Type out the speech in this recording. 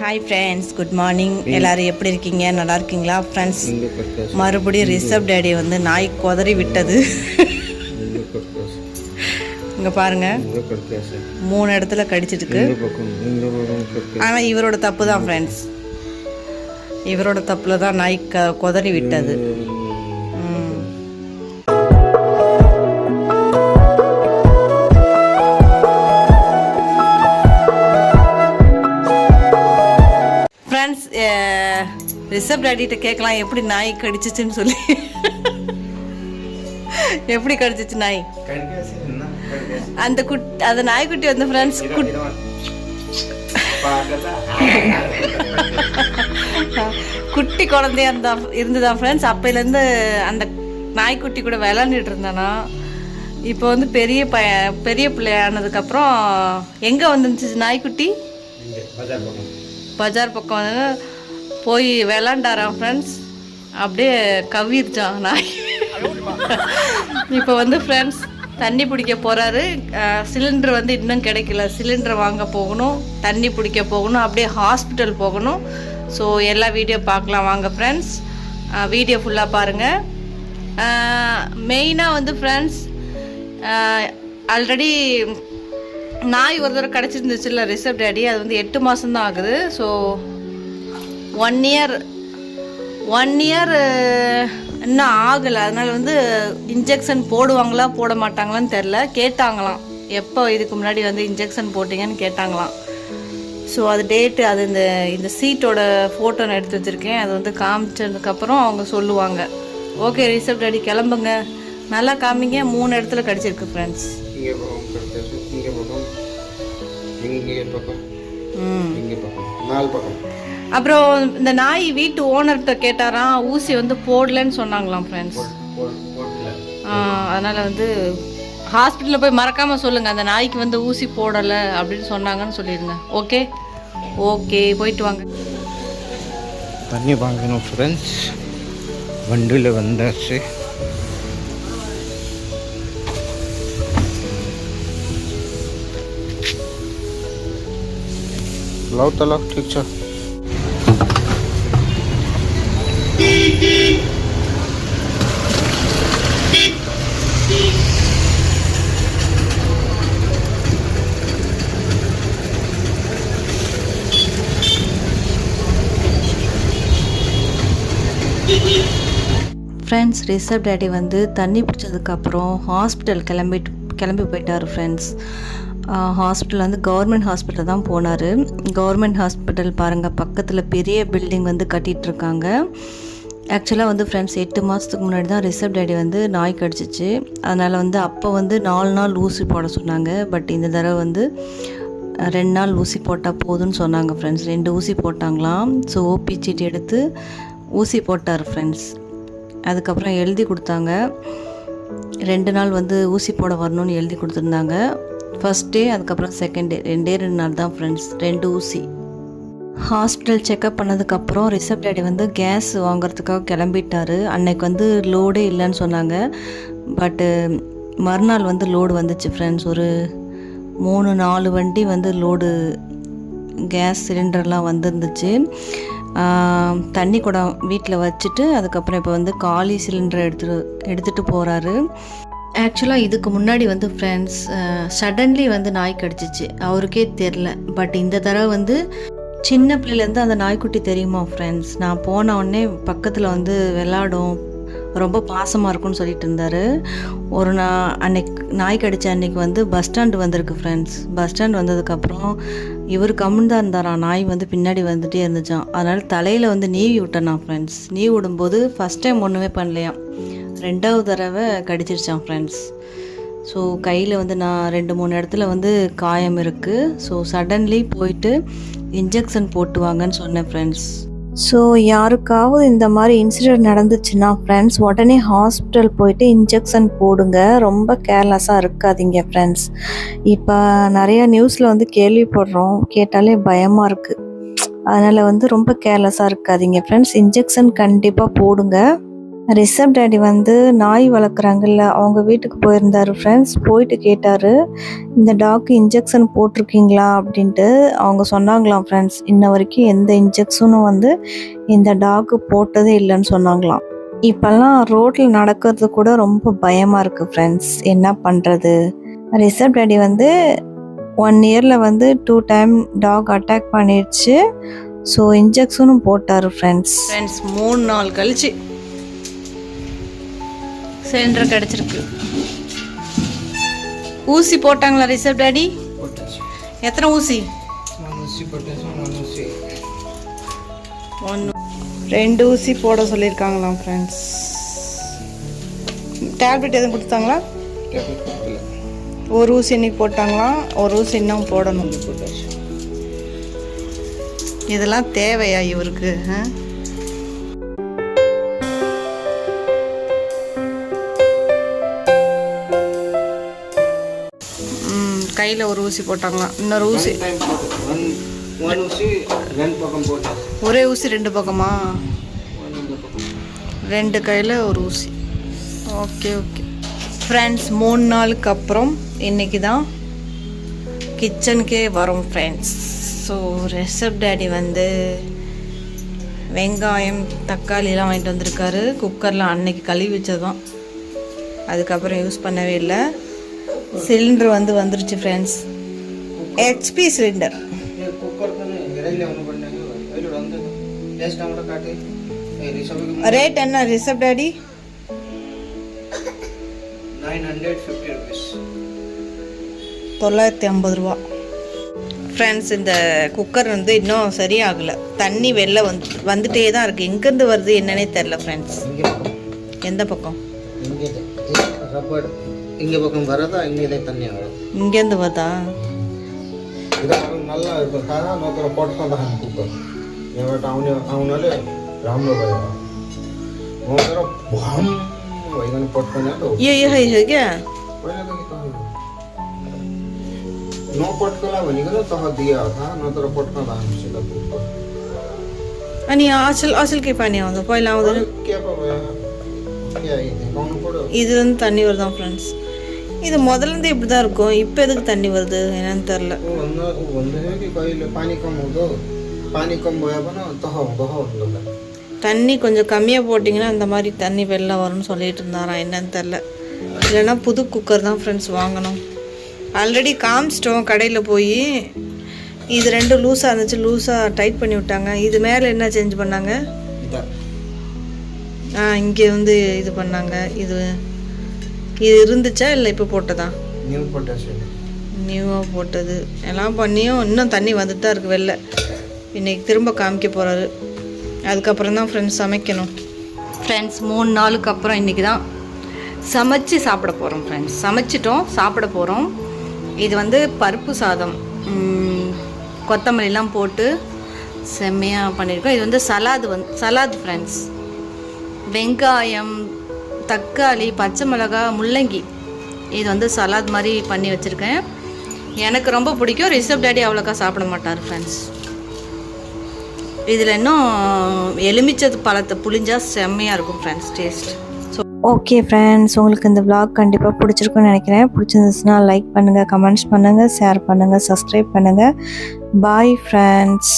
Hi friends good morning எல்லாரும் எப்படி இருக்கீங்க? நல்லா இருக்கீங்களா? ஃப்ரெண்ட்ஸ் மறுபடியும் ரிசர்வ் டேடி வந்து நாய் குதறி விட்டது. இங்கே பாருங்க. மூணு இடத்துல கடிச்சிட்டு ஆனால் இவரோட தப்பு தான் ஃப்ரெண்ட்ஸ் இவரோட தப்பில் தான் நாய் க குதறி விட்டது. ரிசர்வ் டேடிட்ட கேட்கலாம் எப்படி நாய் கடிச்சிச்சுன்னு சொல்லி. எப்படி கடிச்சிச்சு நாய்? அந்த குட் அந்த நாய்க்குட்டி வந்து ஃப்ரெண்ட்ஸ் குட். குட்டி குழந்தையா இருந்தா இருந்ததா ஃப்ரெண்ட்ஸ் அப்பையிலேருந்து அந்த நாய்க்குட்டி கூட விளாண்டுட்டு இருந்தானா? இப்போ வந்து பெரிய ப பெரிய பிள்ளையானதுக்கப்புறம் எங்கே வந்துருந்துச்சு நாய்க்குட்டி? பஜார் பக்கம். வந்து போய் விளாண்டாராம் ஃப்ரெண்ட்ஸ் அப்படியே கவ்விருச்சான் நாய். இப்போ வந்து ஃப்ரெண்ட்ஸ் தண்ணி பிடிக்க போகிறாரு சிலிண்டர் வந்து இன்னும் கிடைக்கல. சிலிண்டர் வாங்க போகணும் தண்ணி பிடிக்க போகணும் அப்படியே ஹாஸ்பிட்டல் போகணும். ஸோ எல்லா வீடியோ பார்க்கலாம். வாங்க ஃப்ரெண்ட்ஸ் வீடியோ ஃபுல்லாக பாருங்கள் மெயினாக வந்து ஃப்ரெண்ட்ஸ் ஆல்ரெடி நாய் ஒரு தடவை கிடச்சிருந்துச்சுல்ல ரிசப்ட் அடி. அது வந்து எட்டு மாதம் தான் ஆகுது. So one year one year இன்னும் ஆகலை. அதனால் வந்து இன்ஜெக்ஷன் போடுவாங்களா போட மாட்டாங்களான்னு தெரில கேட்டாங்களாம். எப்போ இதுக்கு முன்னாடி வந்து இன்ஜெக்ஷன் போட்டீங்கன்னு கேட்டாங்களாம். ஸோ அது டேட்டு அது இந்த இந்த சீட்டோட ஃபோட்டோ நான் எடுத்து வச்சுருக்கேன். அது வந்து காமிச்சதுக்கப்புறம் அவங்க சொல்லுவாங்க. ஓகே ரிசப்ட் அடி கிளம்புங்க. நல்லா காமிங்க. மூணு இடத்துல கிடச்சிருக்கு ஃப்ரெண்ட்ஸ் இங்கே இங்கே இங்கே பக்கம். நாலு பக்கம். அப்புறம் இந்த நாய் வீட்டு ஓனர்கிட்ட கேட்டாராம் ஊசி வந்து போடலன்னு சொன்னாங்களாம் ஃப்ரெண்ட்ஸ் அதனால வந்து ஹாஸ்பிட்டலில் போய் மறக்காம சொல்லுங்க அந்த நாய்க்கு வந்து ஊசி போடலை அப்படின்னு சொன்னாங்கன்னு சொல்லிடுங்க ஓகே ஓகே போயிட்டு வாங்க. தண்ணி வாங்கணும் ஃப்ரெண்ட்ஸ் வண்டியில் வந்தாச்சு. લાવ તલાક ઠીક છે ஃப்ரெண்ட்ஸ் ரிஷப் டேடி வந்து தண்ணி பிடிச்சதுக்கப்புறம் ஹாஸ்பிட்டல் கிளம்பிட்டு கிளம்பி போயிட்டார் ஃப்ரெண்ட்ஸ் ஹாஸ்பிட்டல் வந்து கவர்மெண்ட் ஹாஸ்பிட்டல் தான் போனார். கவர்மெண்ட் ஹாஸ்பிட்டல் பாருங்கள் பக்கத்தில் பெரிய பில்டிங் வந்து கட்டிகிட்ருக்காங்க ஆக்சுவலாக வந்து ஃப்ரெண்ட்ஸ் எட்டு மாதத்துக்கு முன்னாடி தான் ரிசர்வ் டேடி வந்து நாய் கடிச்சிச்சு. அதனால் வந்து அப்போ வந்து நாலு நாள் ஊசி போட சொன்னாங்க. பட் இந்த தடவை வந்து ரெண்டு நாள் ஊசி போட்டால் போதும்னு சொன்னாங்க ஃப்ரெண்ட்ஸ் ரெண்டு ஊசி போட்டாங்களாம். ஸோ ஓபி சீட்டு எடுத்து ஊசி போட்டார் ஃப்ரெண்ட்ஸ் அதுக்கப்புறம் எழுதி கொடுத்தாங்க. ரெண்டு நாள் வந்து ஊசி போட வரணும்னு எழுதி கொடுத்துருந்தாங்க. ஃபஸ்ட் டே அதுக்கப்புறம் செகண்ட் டே ரெண்டே ரெண்டு நாள் தான் ஃப்ரெண்ட்ஸ் ரெண்டு ஊசி. ஹாஸ்பிட்டல் செக்கப் பண்ணதுக்கப்புறம் ரிசப்ட் டேடி வந்து கேஸ் வாங்குறதுக்காக கிளம்பிட்டார். அன்னைக்கு வந்து லோடே இல்லைன்னு சொன்னாங்க. பட்டு மறுநாள் வந்து லோடு வந்துச்சு ஃப்ரெண்ட்ஸ் ஒரு மூணு நாலு வண்டி வந்து லோடு கேஸ் சிலிண்டர்லாம் வந்துருந்துச்சு. தண்ணி குடம் வீட்டில் வச்சுட்டு அதுக்கப்புறம் இப்போ வந்து காலி சிலிண்டர் எடுத்துட்டு எடுத்துகிட்டு போகிறாரு ஆக்சுவலாக இதுக்கு முன்னாடி வந்து ஃப்ரெண்ட்ஸ் சடன்லி வந்து நாய் கடிச்சிச்சு. அவருக்கே தெரில. பட் இந்த தடவை வந்து சின்ன பிள்ளைலேருந்து அந்த நாய்க்குட்டி தெரியுமா ஃப்ரெண்ட்ஸ் நான் போன உடனே பக்கத்தில் வந்து விளாடும் ரொம்ப பாசமாக இருக்கும்னு சொல்லிட்டு இருந்தார். ஒரு நான் அன்னைக்கு நாய் கடிச்ச அன்னைக்கு வந்து பஸ் ஸ்டாண்டு வந்திருக்கு ஃப்ரெண்ட்ஸ் பஸ் ஸ்டாண்ட் வந்ததுக்கப்புறம் இவர் கம்முன்னு தான் இருந்தாராம் நாய் வந்து பின்னாடி வந்துகிட்டே இருந்துச்சான் அதனால் தலையில் வந்து நீவி விட்டேன் நான் ஃப்ரெண்ட்ஸ் நீவி விடும்போது ஃபஸ்ட் டைம் ஒன்றுமே பண்ணலையாம். ரெண்டாவது தடவை கடிச்சிருச்சான் ஃப்ரெண்ட்ஸ் ஸோ கையில் வந்து நான் ரெண்டு மூணு இடத்துல வந்து காயம் இருக்குது ஸோ சடன்லி போயிட்டு இன்ஜெக்ஷன் போட்டுவாங்கன்னு சொன்னேன் ஃப்ரெண்ட்ஸ் ஸோ யாருக்காவது இந்த மாதிரி இன்சிடென்ட் நடந்துச்சுன்னா ஃப்ரெண்ட்ஸ் உடனே ஹாஸ்பிட்டல் போயிட்டு இன்ஜெக்ஷன் போடுங்க. ரொம்ப கேர்லெஸ்ஸாக இருக்காதீங்க ஃப்ரெண்ட்ஸ் இப்போ நிறையா நியூஸில் வந்து கேள்விப்படுறோம். கேட்டாலே பயமாக இருக்குது அதனால் வந்து ரொம்ப கேர்லெஸ்ஸாக இருக்காதீங்க ஃப்ரெண்ட்ஸ் இன்ஜெக்ஷன் கண்டிப்பாக போடுங்க. ரிஷப் டேடி வந்து நாய் வளர்க்குறாங்கல்ல அவங்க வீட்டுக்கு போயிருந்தாரு ஃப்ரெண்ட்ஸ் போயிட்டு கேட்டார் இந்த டாக்கு இன்ஜெக்ஷன் போட்டிருக்கீங்களா? அப்படின்ட்டு அவங்க சொன்னாங்களாம் ஃப்ரெண்ட்ஸ் இன்ன வரைக்கும் எந்த இன்ஜெக்ஷனும் வந்து இந்த டாக்கு போட்டதே இல்லைன்னு சொன்னாங்களாம். இப்போல்லாம் ரோட்டில் நடக்கிறது கூட ரொம்ப பயமாக இருக்குது ஃப்ரெண்ட்ஸ் என்ன பண்ணுறது ரிஷப் டேடி வந்து ஒன் இயரில் வந்து டூ டைம் டாக் அட்டாக் பண்ணிடுச்சு. ஸோ இன்ஜெக்ஷனும் போட்டார் ஃப்ரெண்ட்ஸ் ஃப்ரெண்ட்ஸ் மூணு நாள் கழிச்சு. சிலிண்டர் கிடச்சிருக்கு. ஊசி போட்டாங்களா ரிசர்வ் டாடி எத்தனை ஊசி? ஒன்று ரெண்டு ஊசி போட சொல்லியிருக்காங்களாம் ஃப்ரெண்ட்ஸ் டேப்லெட் எதுவும் கொடுத்தாங்களா? ஒரு ஊசி இன்னைக்கு போட்டாங்களாம் ஒரு ஊசி இன்னும் போடணும். இதெல்லாம் தேவையா இவருக்கு ஆ? கையில் ஒரு ஊசி போட்டாங்களாம் இன்னொரு ஊசி. ஒரே ஊசி ரெண்டு பக்கமா? ரெண்டு கையில் ஒரு ஊசி. Okay okay. ஃப்ரெண்ட்ஸ் மூணு நாளுக்கு அப்புறம் இன்னைக்கு தான் கிச்சனுக்கே வரும் ஃப்ரெண்ட்ஸ் ஸோ ரெசப் டேடி வந்து வெங்காயம் தக்காளிலாம் வாங்கிட்டு வந்திருக்காரு. குக்கரில் அன்னைக்கு கழுவி வச்சது தான் அதுக்கப்புறம் யூஸ் பண்ணவே இல்லை. சிலிண்டர் வந்து வந்துருச்சு ஃப்ரெண்ட்ஸ் ஹெச்பி சிலிண்டர் ரேட் என்ன? ரிசப் டாடி தொள்ளாயிரத்தி ஐம்பது ரூபா. ஃப்ரெண்ட்ஸ் இந்த குக்கர் வந்து இன்னும் சரியாகலை. தண்ணி வெளில வந்து வந்துட்டே தான் இருக்குது எங்கேருந்து வருது என்னன்னே தெரில ஃப்ரெண்ட்ஸ் எந்த பக்கம்? ಹಿಂಗೆ ರಬ್ಬರ್ ಹಿಂಗೆ ಪಕ್ಕ ಬರೋದ ಹಿಂಗೆ ಇದೆ ತನ್ನಿ ಅವರು இங்கேருந்து வருதா ಇದು ನಲ್ಲ ಇರ್ಬೇಕಾದ ನೋತರ ಪಟ್ಕೊಂಡ ಹಂಗೆ ಕುಕ್ಕರ್ ಯಾವತ್ತು ಅವನ ಅವನಲ್ಲಿ ರಾಮ್ನ ಬರ ನೋತರ ಬಾಮ್ ಇದನ್ನು ಪಟ್ಕೊಂಡು ये ये है है क्या नो पटकला भनेको तह दिया था नत्र पटकँदा हामीसित कुकर अनि असल असल के पानी आउँछ पहिला आउँदैन के पो भयो के देखाउनु पऱ्यो இது வந்து தண்ணி வருதான் ஃப்ரெண்ட்ஸ் இது முதல்ல முதல்லேருந்து இப்படி தான் இருக்கும். இப்போ எதுக்கு தண்ணி வருது? என்னன்னு தெரில தண்ணி கொஞ்சம் கம்மியாக போட்டிங்கன்னா அந்த மாதிரி தண்ணி வெளில வரும்னு சொல்லிட்டு இருந்தாராம் என்னன்னு தெரில இல்லைன்னா புது குக்கர் தான் ஃப்ரெண்ட்ஸ் வாங்கணும். ஆல்ரெடி காமிச்சிட்டோம் கடையில் போய். இது ரெண்டும் லூஸாக இருந்துச்சு லூஸாக டைட் பண்ணி விட்டாங்க. இது மேலே என்ன சேஞ்ச் பண்ணாங்க? இங்கே வந்து இது பண்ணாங்க. இது இது இருந்துச்சா இல்லை இப்போ போட்டதா? நியூ போட்டாச்சு நியூவாக போட்டது. எல்லாம் பண்ணியும் இன்னும் தண்ணி வந்துட்டு தான் இருக்குது வெளில. இன்றைக்கி திரும்ப காமிக்க போகிறாரு அதுக்கப்புறம் தான் ஃப்ரெண்ட்ஸ் சமைக்கணும். ஃப்ரெண்ட்ஸ் மூணு நாளுக்கு அப்புறம் இன்றைக்கி தான் சமைச்சு சாப்பிட போகிறோம் ஃப்ரெண்ட்ஸ் சமைச்சிட்டோம் சாப்பிட போகிறோம் இது வந்து பருப்பு சாதம். கொத்தமல்லிலாம் போட்டு செம்மையாக பண்ணியிருக்கோம் இது வந்து சலாது வந்து சலாது ஃப்ரெண்ட்ஸ் வெங்காயம் தக்காளி பச்சை மிளகாய் முள்ளங்கி. இது வந்து சலாத் மாதிரி பண்ணி வச்சுருக்கேன். எனக்கு ரொம்ப பிடிக்கும். ரிஷப் டேடி அவ்வளோக்கா சாப்பிட மாட்டார் ஃப்ரெண்ட்ஸ் இதில் இன்னும் எலுமிச்சது பழத்தை புளிஞ்சால் செம்மையாக இருக்கும் friends taste so okay friends உங்களுக்கு இந்த விளாக் கண்டிப்பாக பிடிச்சிருக்குன்னு நினைக்கிறேன். பிடிச்சிருந்துச்சுன்னா லைக் பண்ணுங்கள் கமெண்ட்ஸ் பண்ணுங்கள் ஷேர் பண்ணுங்கள் சப்ஸ்கிரைப் பண்ணுங்கள் பாய் ஃப்ரெண்ட்ஸ்